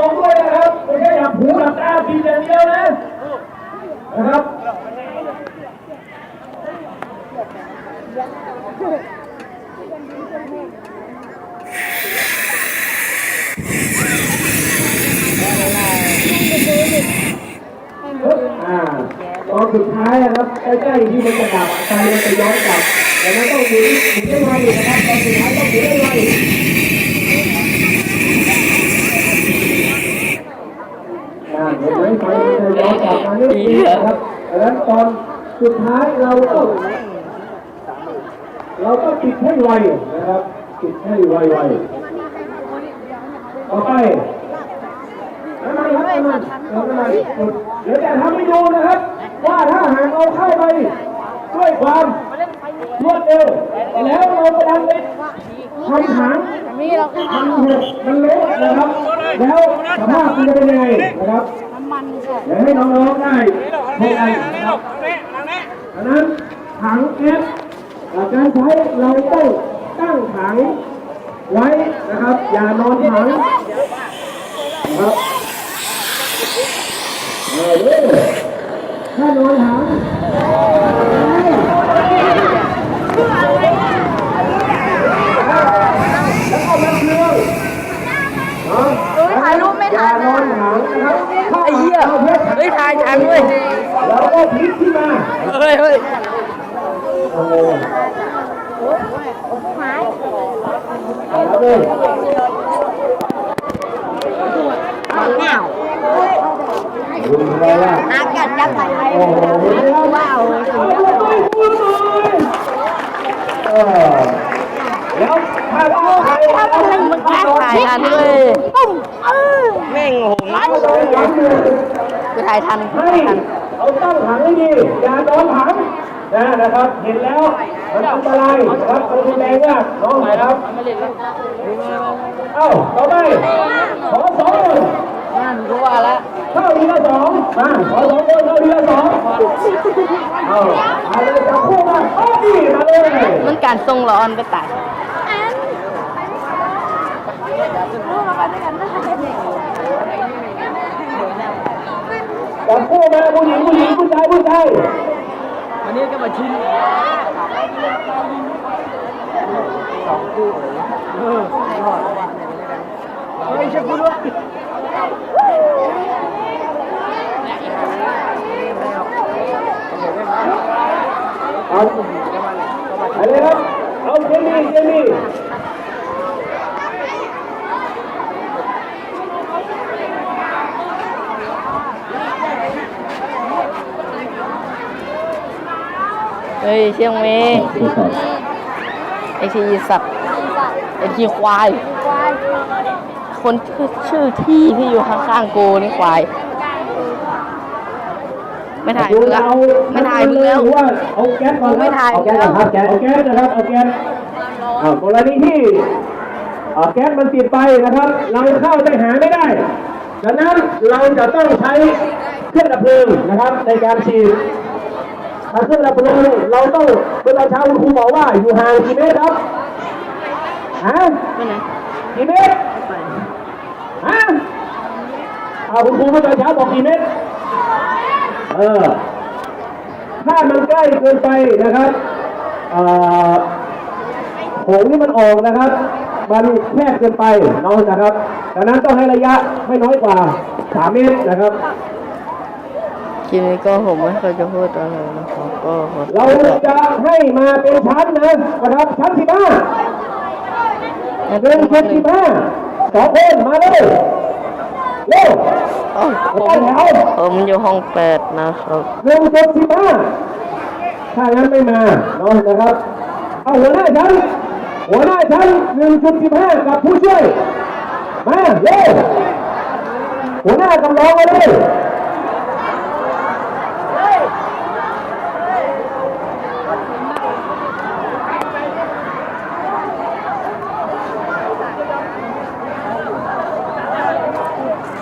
องด้วยนะครับไม่ใช่หลับหูหลับตากินอย่างเดียวนะนะครับอ่าตอนสุดท้ายนะครับใกล้ๆที่มันจะดับไฟมันจะย้อนกลับแต่นั้นต้องหมุนหมุนได้ไวนะครับตอนสุดท้ายต้องหมุนได้ไว อ่าเห็นไหมไฟมันจะย้อนกลับมานี่องนะครับดังนั้นตอนสุดท้ายเราต้องเราต้องปิดให้ไวนะครับปิดให้ไวไวๆต่อไปน้ำมันครับน้ำมันน้ำมันเดี๋ยวจะทำให้ดูนะครับ ว่าถ้าหากเอาเข้าไปด้วยความรวดเร็วแล้วเราไปดันไป ทำหางมันหกมันเละนะครับ แล้วสภาพมันจะเป็นยังไงนะครับน้ำมันใช่เดี๋ยวให้น้องๆได้พบกันนะครับดังนั้นถังแก๊สอ่าการใช้เราต้องตั้งถังไว้นะครับ อย่านอนถังนะครับเออเว้ยถ้านอนถังแล้วก็มันเครื่องเนาะ ถ่ายรูปไม่ อย่า ถ่าย นอนถังนะครับ ไอ้เหี้ยเฮ้ยถ่ายฉันเว้ย แล้วก็พลิกขึ้นมาเฮ้ยเฮ้ยโอ้โหเอาเลยอ้าวดูไปว่าอากาศจะไปโอ้โหว้าวเอาเลยพูดหน่อยเออแล้วถ้าว่าใครถ้าเป็นแค่ถ่ายทันเว้ยปุ้มเออแม่งโอ้โหเอายย้ำเลยถ่ายทันให้ เอาตั้งถังให้ดี อย่านอนถังนะนะครับ เห็นแล้วมันอันตรายนะครับมันรุนแรงมากน้องไหนครับเอ้าต่อไปขอสองคนนั่นกูว่าแล้วเข้าทีละสองมาขอสองคนเข้าทีละสองเอาเอาเลยจับคู่มาโอ้ดีมาเลยมันการทรงร้อนก็ตาย จับคู่มาผู้หญิงผู้หญิงผู้ชายผู้ชายวันนี้ก็มาชิมสองคู่เออเฮ้ยช่วยกูด้วยเอาอะไรครับเอาเจมี่เจมี่ เฮ้ยเชียงเมย์ไอทีสัตว์ไอทีควาย คนชื่อชื่อที่ที่อยู่ข้างๆกูนี่ควาย ไม่ถ่ายมึงละไม่ถ่ายมึงแล้วว่าเอาแก๊สก่อนไม่ถ่ายเอาแก๊สนะครับแก๊สเอาแก๊สนะครับเอาแก๊สอ่ากรณีที่อ่าแก๊สมันติดไปนะครับ เราเข้าไปหาไม่ได้ดังนั้นเราจะต้องใช้เครื่องดับเพลิงนะครับในการฉีด ถ้าเครื่องดับเลิงเราต้องเมื่อเช้าคุณครูบอกว่าอยู่ห่างกี่เมตรครับฮะไปไหนกี่เมตรฮะเอาคุณครูเมื่อตอนเช้าบอกกี่เมตรเออถ้ามันใกล้เกินไปนะครับเอ่อโขงที่มันออกนะครับ มันแคบเกินไปเนาะนะครับ ดังนั้นต้องให้ระยะไม่น้อยกว่า 3 เมตรนะครับ ลิปนี้ก็ผมไม่เคอยจะพูดอะไรนะครับก็ขอโทเราษจะให้มาเป็นชั้นนะนะครับชั้นสิบห้าหนึ่งชั้นสิบห้าสองคนมาเลยเร็วเอ้าผมแถวผมอยู่ห้องแปดนะครับหนึ่งจุดสิบห้าถ้างั้นไม่มาเนาะนะครับ เอาหัวหน้าชั้นหัวหน้าชั้นหนึ่งจุดสิบห้ากับผู้ช่วยมาเร็วหัวหน้ากำลังมาเลย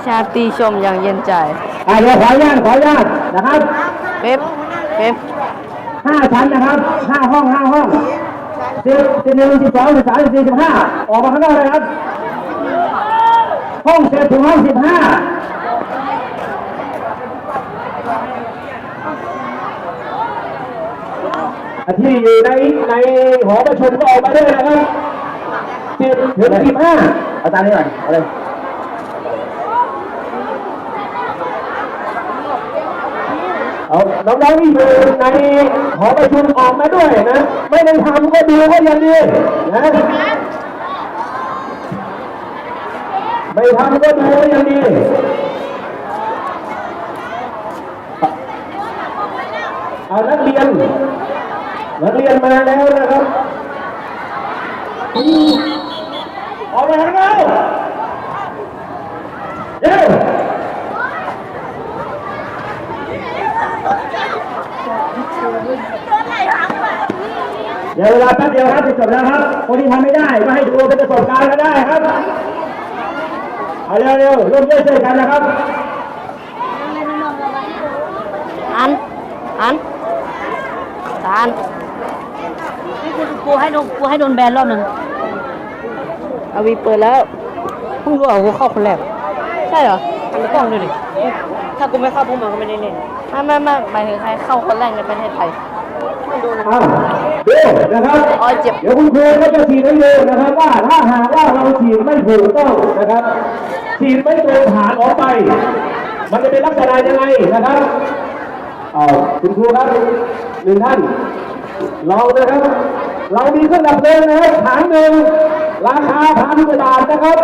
ชาติชมอย่างเย็นใจอ่าเดี๋ยวขออนุญาตขออนุญาตนะครับเป๊ปเป๊ปห้าชั้นนะครับห้าห้องห้าห้องสิบสิบหนึ่งสิบสองสิบสามสิบสี่สิบห้าออกมาข้างนอกเลยครับ ห้องเจ็ดถึงห้องสิบห้าที่อยู่ในในหอประชุมก็ออกมาด้วยนะครับสิบถึงสิบห้าเอาตามนี้ก่อนเอาเล เอาน้องๆที่อยู่ในหอประชุมออกมาด้วยนะ ไม่ได้ทำก็ดูก็ยังดีนะไม่ทำก็ดูก็ยังดีเอานักเรียนนักเรียนมาแล้วนะครับ ออกมาข้างนอกเย้ เดี๋ยวเวลาแป๊บเดียวครับจะจบแล้วครับ คนที่ทำไม่ได้ก็ให้ดูเป็นประสบการณ์ก็ได้ครับเอาเร็วๆร่วมด้วยช่วยกันนะครับอันอันตานกูให้โดนกูให้โดนแบนรอบหนึ่งอาวีเปิดแล้วเพิ่งรู้ว่ากูเข้าคนแรกใช่เหรอทำกล้องด้วยดิถ้ากูไม่เข้าพวกมันก็ไม่ได้เล่น ไม่ไม่ไม่หมายถึงใครเข้าคนแรกในประเทศไทย อะดูนะครับ อ๋อเจ็บ เดี๋ยวคุณครูก็จะฉีดให้ดูนะครับว่าถ้าหากว่าเราฉีดไม่ถูกต้องนะครับ ฉีดไม่ตรงฐานออกไป มันจะเป็นลักษณะยังไงนะครับเอาคุณครูครับหนึ่งท่านเรานะครับ เรามีเครื่องดับเพลิงนะครับถังหนึ่งราคาพันกว่าบาทนะครับ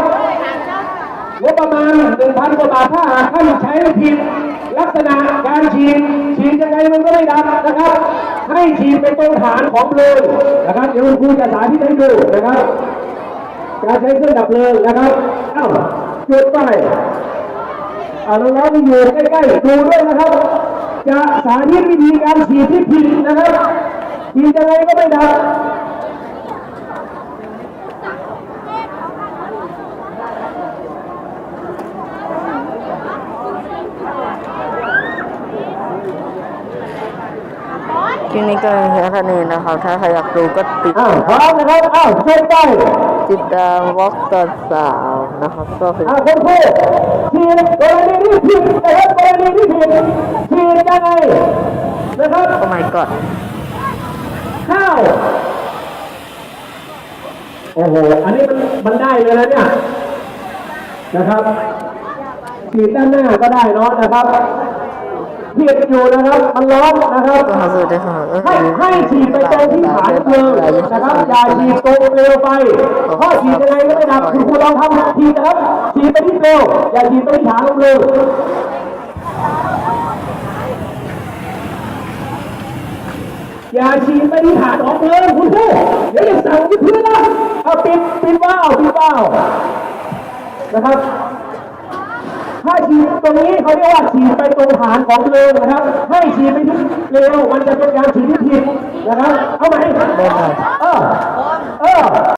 งบประมาณหนึ่งพันกว่าบาทถ้าหากท่านใช้ผิด ลักษณะการฉีดฉีดยังไงมันก็ไม่ดับนะครับ ให้ฉีดเป็นตรงฐานของเพลิงนะครับเดี๋ยวคุณครูจะสาธิตให้ดูนะครับการใช้เครื่องดับเพลิงนะครับเอ้าจุดไปอ่าน้องๆที่อยู่ใกล้ๆดูด้วยนะครับ จะสาธิตวิธีการฉีดที่ผิดนะครับฉีดยังไงก็ไม่ดับ คลิปนี้ก็เพียงเท่านี้นะครับ ถ้าใครอยากดูก็ติดอ้าวพร้อมนะครับอ้าวเชิญไปติดตามวอล์กตอนสาวนะครับก็คืออ่าคนพูดฉีดกรณีที่ผิดนะครับกรณีที่ผิดฉีดยังไงนะครับโอ้ my god ข้าวโอ้โหอันนี้มันมันได้เลยนะเนี่ยนะครับฉีดด้านหน้าก็ได้เนาะนะครับ ผิดอยู่นะครับมันร้อนนะครับก็ขอสวัสดีครับให้ให้ฉีดไปตรงที่ฐานเพลิงนะครับอย่าฉีดตรงเปลวไฟเพราะฉีดยังไงก็ไม่ดับคุณครูลองทำฉีดนะครับฉีดไปที่เปลวอย่าฉีดไปที่ฐานของเพลิงอย่าฉีดไปที่ฐานของเพลิงคุณครูเดี๋ยวอย่าสั่งที่พื้นนะเอาปิดปิดว่าวปิดว่าวนะครับถ้า ฉีดตรงนี้เขาเรียกว่าฉีดไปตรงฐานของเพลิงนะครับ ให้ฉีดไปที่เร็วมันจะเป็นการฉีดที่ผิดนะครับเอาไหมเออ